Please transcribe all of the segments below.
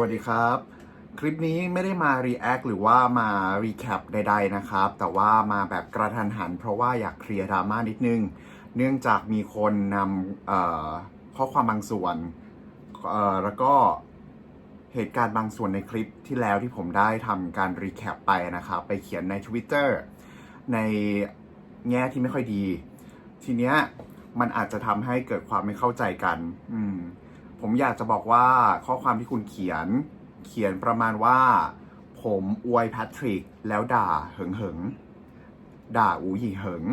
วัสดีครับ คลิปนี้ไม่ได้มา React หรือว่ามา Recap ใดๆนะครับ แต่ว่ามาแบบกระทันหัน เพราะว่าอยากเคลียร์ดราม่านิดนึง เนื่องจากมีคนนำข้อความบางส่วน แล้วก็เหตุการณ์บางส่วนในคลิปที่แล้วที่ผมได้ทำการ Recap ไปนะครับ ไปเขียนใน Twitter ในแง่ที่ไม่ค่อยดี ทีเนี้ยมันอาจจะทำให้เกิดความไม่เข้าใจกัน อืม ผมอยากจะบอกว่าข้อความที่คุณเขียนเขียนประมาณว่า ผมอวยแพทริกแล้วด่าเหิงเหิงด่าอูหยีเหิง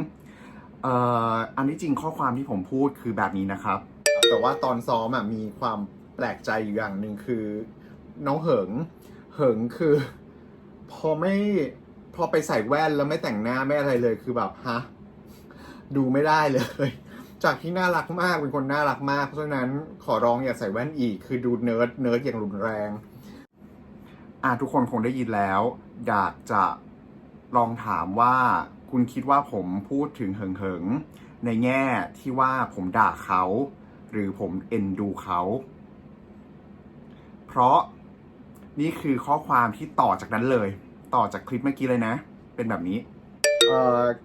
เอ่ออันนี้จริงข้อความที่ผมพูดคือแบบนี้นะครับ แต่ว่าตอนซ้อมอะมีความแปลกใจอยู่อย่างหนึ่งคือ น้องเหิง เหิงคือ พอไม่พอไปใส่แว่นแล้วไม่แต่งหน้าไม่อะไรเลยคือแบบฮะดูไม่ได้เลย จากที่น่ารักมากเป็นคนน่ารักมาก เพราะฉะนั้นขอร้องอย่าใส่แว่นอีก คือดูเนิร์ดเนิร์ดอย่างรุนแรง อะทุกคนคงได้ยินแล้ว อยากจะลองถามว่าคุณคิดว่าผมพูดถึงเหิงเหิงในแง่ที่ว่าผมด่าเขา หรือผมเอ็นดูเขา เพราะนี่คือข้อความที่ต่อจากนั้นเลย ต่อจากคลิปเมื่อกี้เลยนะ เป็นแบบนี้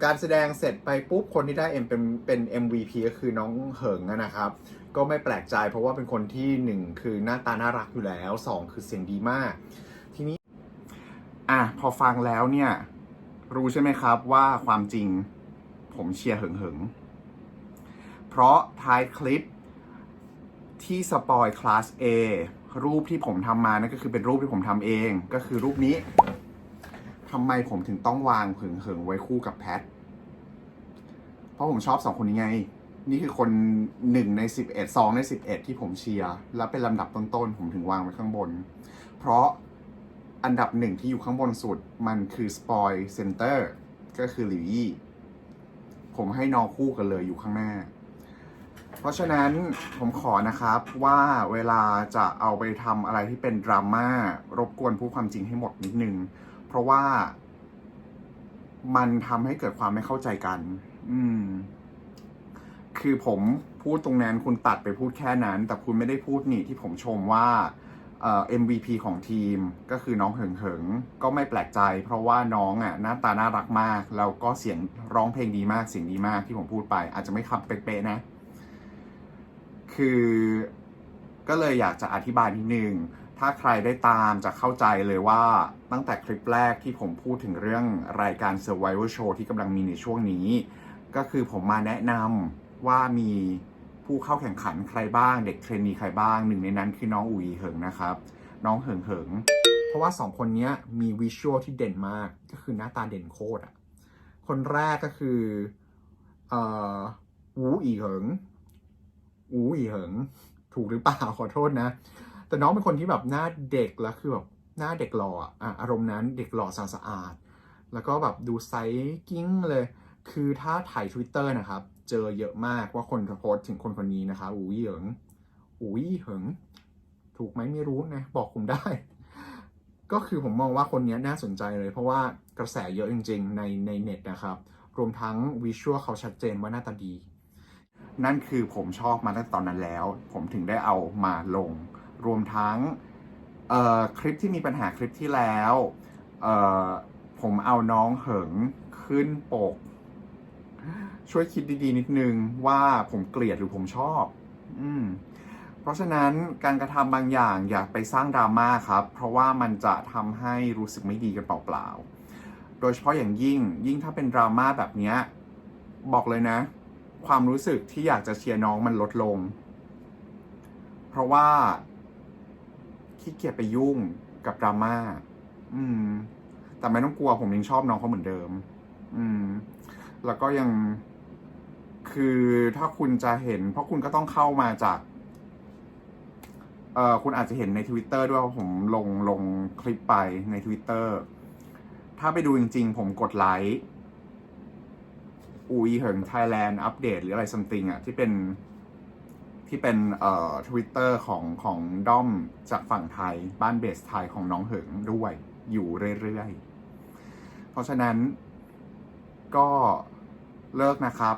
การแสดงเสร็จไปปุ๊บคนที่ได้เอ็มเป็นเป็น MVP ก็คือน้องเหิงนะครับ ก็ไม่แปลกใจเพราะว่าเป็นคนที่หนึ่งคือหน้าตาน่ารักอยู่แล้วสองคือเสียงดีมาก ทีนี้ อะ พอฟังแล้วเนี่ย รู้ใช่ไหมครับว่าความจริงผมเชียร์เหิงเหิงเพราะท้ายคลิปที่สปอยคลาส A รูปที่ผมทำมานั่นก็คือเป็นรูปที่ผมทำเองก็คือรูปนี้ ทำไมผมถึงต้องวางผึ่งเหิงไว้คู่กับแพท เพราะผมชอบสองคนนี้ไง นี่คือคนหนึ่งในสิบเอ็ดสองในสิบเอ็ดที่ผมเชียร์ และเป็นลำดับต้นๆ ผมถึงวางไว้ข้างบน เพราะอันดับหนึ่งที่อยู่ข้างบนสุดมันคือสปอยเซนเตอร์ก็คือหลิวยี่ ผมให้นอคู่กันเลยอยู่ข้างหน้า เพราะฉะนั้นผมขอนะครับว่าเวลาจะเอาไปทำอะไรที่เป็นดราม่ารบกวนพูดความจริงให้หมดนิดนึง เพราะว่ามันทำให้เกิดความไม่เข้าใจกัน อืม คือผมพูดตรงนั้นคุณตัดไปพูดแค่นั้น แต่คุณไม่ได้พูดนี่ที่ผมชมว่าเอ่อ MVP ของทีมก็คือน้องเหิงเหิงก็ไม่แปลกใจ เพราะว่าน้องอะหน้าตาน่ารักมาก แล้วก็เสียงร้องเพลงดีมากเสียงดีมากที่ผมพูดไป อาจจะไม่คำเป๊ะๆนะ คือก็เลยอยากจะอธิบายนิดนึง ถ้าใครได้ตามจะเข้าใจเลยว่าตั้งแต่คลิปแรกที่ผมพูดถึงเรื่องรายการ Survival Show ที่กำลังมีในช่วงนี้ ก็คือผมมาแนะนำว่ามีผู้เข้าแข่งขันใครบ้าง เด็กเทรนนีใครบ้างหนึ่งในนั้นคือน้องอุ๋ยเหิงนะครับ น้องเหิงเหิง เพราะว่าสองคนนี้มีวิชวลที่เด่นมากก็คือหน้าตาเด่นโคตรอะคนแรกก็คือเอ่อวูอีเหิงอูอีเหิง ถูกหรือเปล่าขอโทษนะ แต่น้องเป็นคนที่แบบหน้าเด็กแล้วคือแบบหน้าเด็กหล่ออะอารมณ์นั้นเด็กหล่อสะสะอาด แล้วก็แบบดูไซส์กิ้งเลย คือถ้าถ่าย Twitter นะครับ เจอเยอะมากว่าคนโพสถึงคนคนนี้นะคะอูอีเหิงอูอีเหิงถูกไหมไม่รู้นะ บอกผมได้ ก็คือผมมองว่าคนนี้น่าสนใจเลย เพราะว่ากระแสเยอะจริง ๆ ในในเน็ตนะครับ รวมทั้งวิชวลเขาชัดเจนว่าหน้าตาดี นั่นคือผมชอบมาตั้งแต่ตอนนั้นแล้ว ผมถึงได้เอามาลง รวมทั้งคลิปที่มีปัญหาคลิปที่แล้ว ผมเอาน้องเหิงขึ้นปก ช่วยคิดดีๆ นิดนึงว่าผมเกลียดหรือผมชอบ อืมเพราะฉะนั้นการกระทำบางอย่างอย่าไปสร้างดราม่าครับ เพราะว่ามันจะทำให้รู้สึกไม่ดีกันเปล่าๆ โดยเฉพาะอย่างยิ่งยิ่งถ้าเป็นดราม่าแบบนี้บอกเลยนะ ความรู้สึกที่อยากจะเชียร์น้องมันลดลง เพราะว่า ขี้เกียจไปยุ่งกับดราม่าอืม แต่ไม่ต้องกลัวผมยังชอบน้องเขาเหมือนเดิม อืม แล้วก็ยังคือถ้าคุณจะเห็น เพราะคุณก็ต้องเข้ามาจากเอ่อคุณอาจจะเห็นใน Twitter ด้วยว่าผมลงลงคลิปไปใน Twitter ถ้าไปดูจริง ๆ ผมกดไลค์อุยเหิงไทยแลนด์อัปเดตหรืออะไรซัมติงอะที่เป็น ที่เป็นเอ่อทวิตเตอร์ของของด้อมจากฝั่งไทย บ้านเบสไทยของน้องเหิงด้วยอยู่เรื่อยๆ เพราะฉะนั้นก็เลิกนะครับ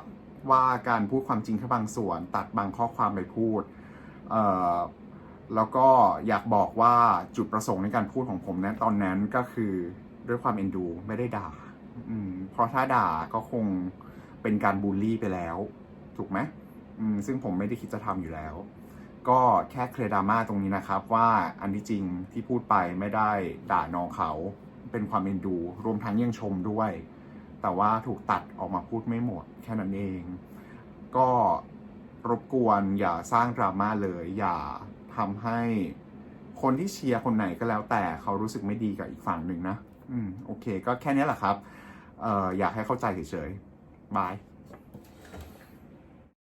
ว่าการพูดความจริงแค่บางส่วน ตัดบางข้อความไปพูดเอ่อแล้วก็อยากบอกว่าจุดประสงค์ในการพูดของผมนะตอนนั้นก็คือด้วยความเอ็นดูไม่ได้ด่า อืมเพราะถ้าด่าก็คงเป็นการบูลลี่ไปแล้ว ถูกไหมอืม ซึ่งผมไม่ได้คิดจะทำอยู่แล้ว ก็แค่เคลียร์ดราม่าตรงนี้นะครับ ว่าอันที่จริงที่พูดไปไม่ได้ด่าน้องเขาเป็นความเอ็นดู รวมทั้งยังชมด้วย แต่ว่าถูกตัดออกมาพูดไม่หมดแค่นั้นเอง ก็รบกวนอย่าสร้างดราม่าเลย อย่าทำให้คนที่เชียร์คนไหนก็แล้วแต่เขารู้สึกไม่ดีกับอีกฝั่งหนึ่งนะ อืม โอเค ก็แค่นี้แหละครับ เอ่อ อยากให้เข้าใจเฉยๆ บาย